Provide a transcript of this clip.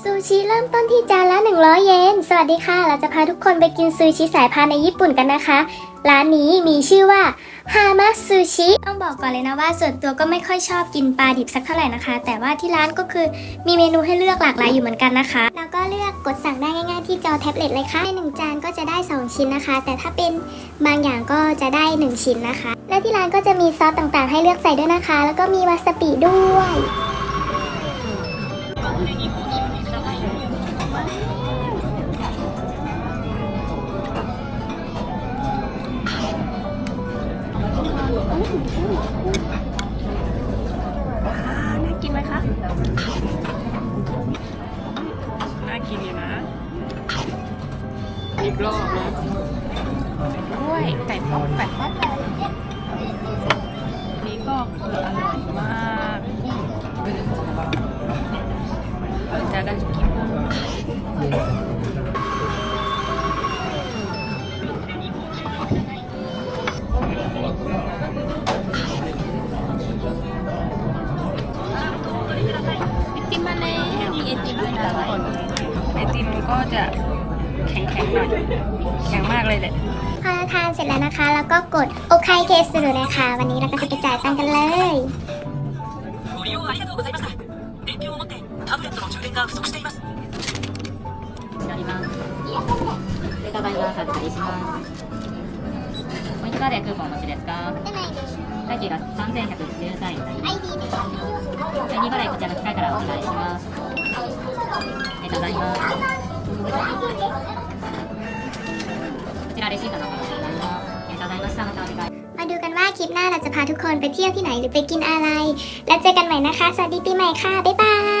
ซูชิเริ่มต้นที่จานละ 100 เยน สวัสดีค่ะ เราจะพาทุกคนไปกินซูชิสายพาร์ในญี่ปุ่นกันนะคะ ร้านนี้มีชื่อว่าฮามาซูชิ ต้องบอกก่อนเลยนะว่าส่วนตัวก็ไม่ค่อยชอบกินปลาดิบสักเท่าไหร่นะคะ แต่ว่าที่ร้านก็คือมีเมนูให้เลือกหลากหลายอยู่เหมือนกันนะคะ แล้วก็เลือกกดสั่งได้ง่ายๆที่จอแท็บเล็ตเลยค่ะในหนึ่งจานก็จะได้ 2 ชิ้นนะคะ แต่ถ้าเป็นบางอย่างก็จะได้ 1 ชิ้นนะคะ และที่ร้านก็จะมีซอสต่างๆ ให้เลือกใส่ด้วยนะคะ แล้วก็มีวาซาบิด้วย น่ากินไหมคะ น่ากินอยู่นะ อีกรอบนะด้วยไก่ป๊อปไก่ป๊อปนี่ก็คืออร่อยมาก จะได้กิน นะคนไอติมก็จะแข็งๆหน่อยแข็งมากเลยแหละพอทานเสร็จแล้วนะคะ แล้วก็กดโอเคเคสดูนะคะ วันนี้เราก็จะไปจ่ายตังค์กันเลยおいくらでクーポンお持ちですか代金が3113円になります ID 払いこちらの機械からお願いしますありがとうございます。こちらレシートの方になります。ありがとうございました。またお願い。 มาดูกันว่าคลิปหน้าเราจะพาทุกคนไปเที่ยวที่ไหนหรือไปกินอะไร แล้วเจอกันใหม่นะคะ สวัสดีปีใหม่ค่ะ บ๊ายบาย